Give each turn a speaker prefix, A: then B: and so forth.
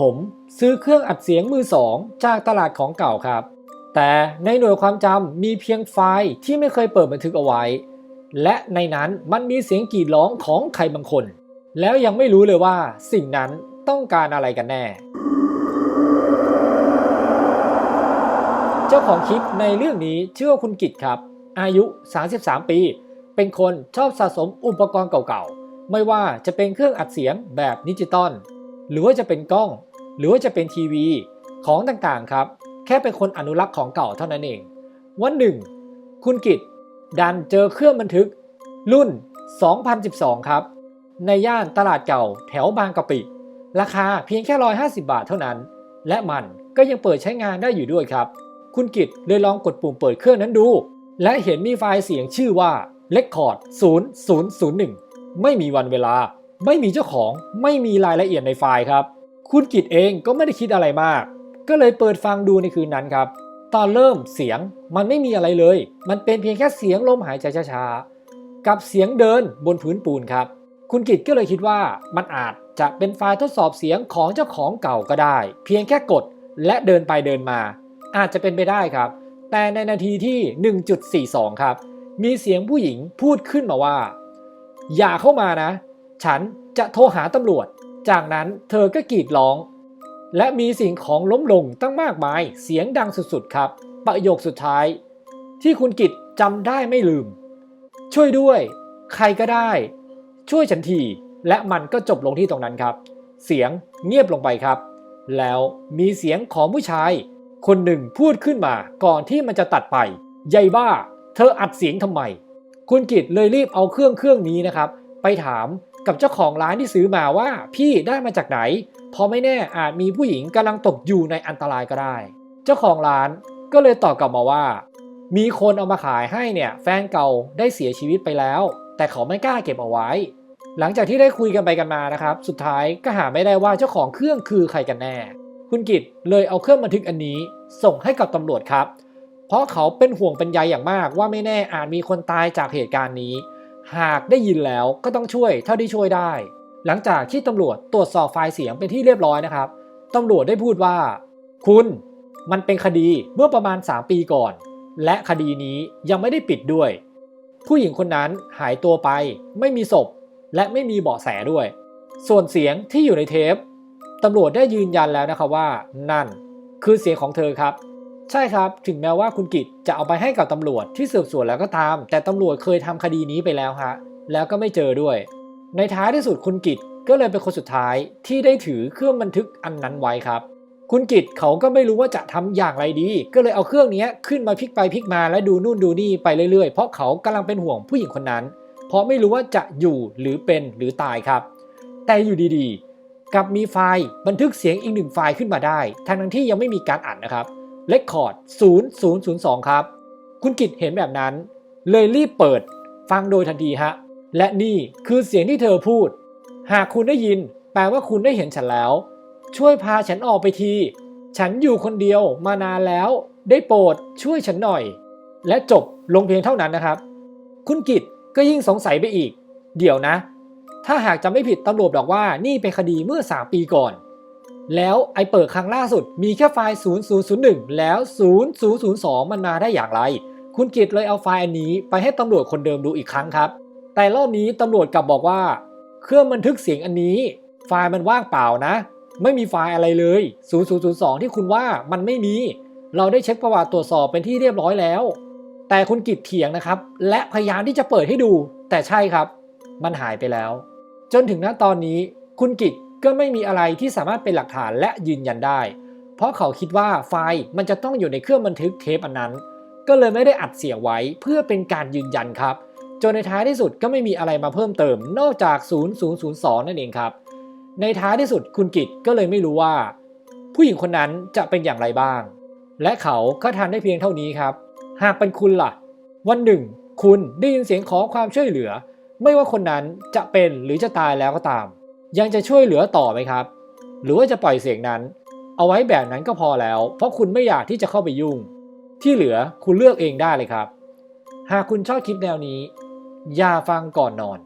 A: ผมซื้อเครื่องอัดเสียงมือสองจากตลาดของเก่าครับ แต่ในหน่วยความจำมีเพียงไฟล์ที่ไม่เคยเปิดบันทึกเอาไว้ และในนั้นมันมีเสียงกรีดร้องของใครบางคน แล้วยังไม่รู้เลยว่าสิ่งนั้นต้องการอะไรกันแน่ เจ้าของคลิปในเรื่องนี้ชื่อว่าคุณกิตครับ อายุ 33 ปี เป็นคนชอบสะสมอุปกรณ์เก่าๆ ไม่ว่าจะเป็นเครื่องอัดเสียงแบบดิจิตอลหรือว่าจะเป็นกล้อง หรือว่าจะเป็นทีวีของต่างๆครับ แค่เป็นคนอนุรักษ์ของเก่าเท่านั้นเอง วันหนึ่ง คุณกิตดันเจอเครื่องบันทึก รุ่น 2012 ครับ ในย่านตลาดเก่าแถวบางกะปิ ราคาเพียงแค่ 150 บาทเท่านั้น และมันก็ยังเปิดใช้งานได้อยู่ด้วยครับ คุณกิตเลยลองกดปุ่มเปิดเครื่องนั้นดู และเห็นมีไฟล์เสียงชื่อว่า Record 0001 ไม่มีวันเวลา ไม่มีเจ้าของ ไม่มีรายละเอียดในไฟล์ครับ คุณกิตเองก็ไม่ได้คิดอะไรมาก ก็เลยเปิดฟังดูในคืนนั้นครับ ตอนเริ่มเสียงมันไม่มีอะไรเลย มันเป็นเพียงแค่เสียงลมหายใจช้าๆ กับเสียงเดินบนพื้นปูนครับ คุณกิตก็เลยคิดว่ามันอาจจะเป็นไฟล์ทดสอบเสียงของเจ้าของเก่าก็ได้ เพียงแค่กดและเดินไปเดินมา อาจจะเป็นไปได้ครับ แต่ในนาทีที่ 1.42 ครับ มีเสียงผู้หญิงพูดขึ้นมาว่า อย่าเข้ามานะ ฉันจะโทรหาตำรวจ จากนั้นเธอก็กรีดร้อง และมีสิ่งของล้มลงตั้งมากมายเสียงดังสุดๆครับ ประโยคสุดท้าย ที่คุณกิตจำได้ไม่ลืม ช่วยด้วย ใครก็ได้ ช่วยฉันทีและมันก็จบลงที่ตรงนั้นครับ เสียงเงียบลงไปครับ แล้วมีเสียงของผู้ชาย คนหนึ่งพูดขึ้นมาก่อนที่มันจะตัดไปยายบ้า เธออัดเสียงทำไม คุณกิตเลยรีบเอาเครื่องเครื่องนี้นะครับ ไปถาม กับเจ้าของร้านที่ซื้อมาว่าพี่ได้มาจากไหน เพราะไม่แน่อาจมีผู้หญิงกำลังตกอยู่ในอันตรายก็ได้ เจ้าของร้านก็เลยตอบกลับมาว่า มีคนเอามาขายให้เนี่ยแฟนเก่าได้เสียชีวิตไปแล้ว แต่เขาไม่กล้าเก็บเอาไว้ หลังจากที่ได้คุยกันไปกันมานะครับ สุดท้ายก็หาไม่ได้ว่าเจ้าของเครื่องคือใครกันแน่ คุณกิตเลยเอาเครื่องบันทึกอันนี้ ส่งให้กับตำรวจครับ เพราะเขาเป็นห่วงเป็นใยอย่างมากว่าไม่แน่อาจมีคนตายจากเหตุการณ์นี้ หากได้ยินแล้วก็ต้องช่วยเท่าที่ช่วยได้ หลังจากที่ตำรวจตรวจสอบไฟล์เสียงเป็นที่เรียบร้อยนะครับตำรวจได้พูดว่า คุณมันเป็นคดีเมื่อประมาณ 3 ปีก่อน และคดีนี้ยังไม่ได้ปิดด้วย ผู้หญิงคนนั้นหายตัวไปไม่มีศพ และไม่มีเบาะแสด้วย ส่วนเสียงที่อยู่ในเทปตำรวจได้ยืนยันแล้วนะครับว่า นั่นคือเสียงของเธอครับ ใช่ครับ ถึงแม้ว่าคุณกิตจะเอาไปให้กับตำรวจที่สืบสวนแล้วก็ตาม แต่ตำรวจเคยทำคดีนี้ไปแล้วฮะ แล้วก็ไม่เจอด้วย ในท้ายที่สุดคุณกิตก็เลยเป็นคนสุดท้ายที่ได้ถือเครื่องบันทึกอันนั้นไว้ครับ คุณกิตเขาก็ไม่รู้ว่าจะทำอย่างไรดี ก็เลยเอาเครื่องนี้ขึ้นมาพลิกไปพลิกมาและดูนู่นดูนี่ไปเรื่อยๆ เพราะเขากำลังเป็นห่วงผู้หญิงคนนั้น เพราะไม่รู้ว่าจะอยู่หรือเป็นหรือตายครับ แต่อยู่ดีๆกับมีไฟล์บันทึกเสียงอีกหนึ่งไฟล์ขึ้นมาได้ทั้งที่ยังไม่มีการอัดนะครับ Record 0002 ครับ คุณกิตเห็นแบบนั้น เลยรีบเปิดฟังโดยทันทีฮะ และนี่คือเสียงที่เธอพูด หากคุณได้ยิน แปลว่าคุณได้เห็นฉันแล้ว ช่วยพาฉันออกไปที ฉันอยู่คนเดียวมานานแล้ว ได้โปรดช่วยฉันหน่อย และจบลงเพียงเท่านั้นนะครับ คุณกิตก็ยิ่งสงสัยไปอีก เดี๋ยวนะ ถ้าหากจะไม่ผิดตำรวจบอกว่านี่เป็นคดีเมื่อ 3 ปีก่อน แล้วไอเปิดครั้งล่าสุดมีแค่ไฟล์ 0001 แล้ว 0002 มันมาได้อย่างไร คุณกิตเลยเอาไฟล์อันนี้ไปให้ตำรวจคนเดิมดูอีกครั้งครับ แต่รอบนี้ตำรวจกลับบอกว่า เครื่องบันทึกเสียงอันนี้ ไฟล์มันว่างเปล่านะ ไม่มีไฟล์อะไรเลย 0002 ที่คุณว่ามันไม่มี เราได้เช็คประวัติตรวจสอบเป็นที่เรียบร้อยแล้ว แต่คุณกิตเถียงนะครับ และพยายามที่จะเปิดให้ดู แต่ใช่ครับ มันหายไปแล้ว จนถึงณตอนนี้คุณกิต ก็ไม่มีอะไรที่สามารถเป็นหลักฐานและยืนยันได้ เพราะเขาคิดว่าไฟล์มันจะต้องอยู่ในเครื่องบันทึกเทปอันนั้น ก็เลยไม่ได้อัดเสียงไว้เพื่อเป็นการยืนยันครับ จนในท้ายที่สุดก็ไม่มีอะไรมาเพิ่มเติม นอกจาก 0002 นั่นเองครับ ในท้ายที่สุดคุณกิตก็เลยไม่รู้ว่า ผู้หญิงคนนั้นจะเป็นอย่างไรบ้าง และเขาก็ทันได้เพียงเท่านี้ครับ หากเป็นคุณล่ะ วันหนึ่ง คุณได้ยินเสียงขอความช่วยเหลือ ไม่ว่าคนนั้นจะเป็นหรือจะตายแล้วก็ตาม ยังจะช่วยเหลือต่อไหมครับ หรือว่าจะปล่อยเสียงนั้น เอาไว้แบบนั้นก็พอแล้ว เพราะคุณไม่อยากที่จะเข้าไปยุ่ง ที่เหลือคุณเลือกเองได้เลยครับ หากคุณชอบคลิปแนวนี้ อย่าฟังก่อนนอน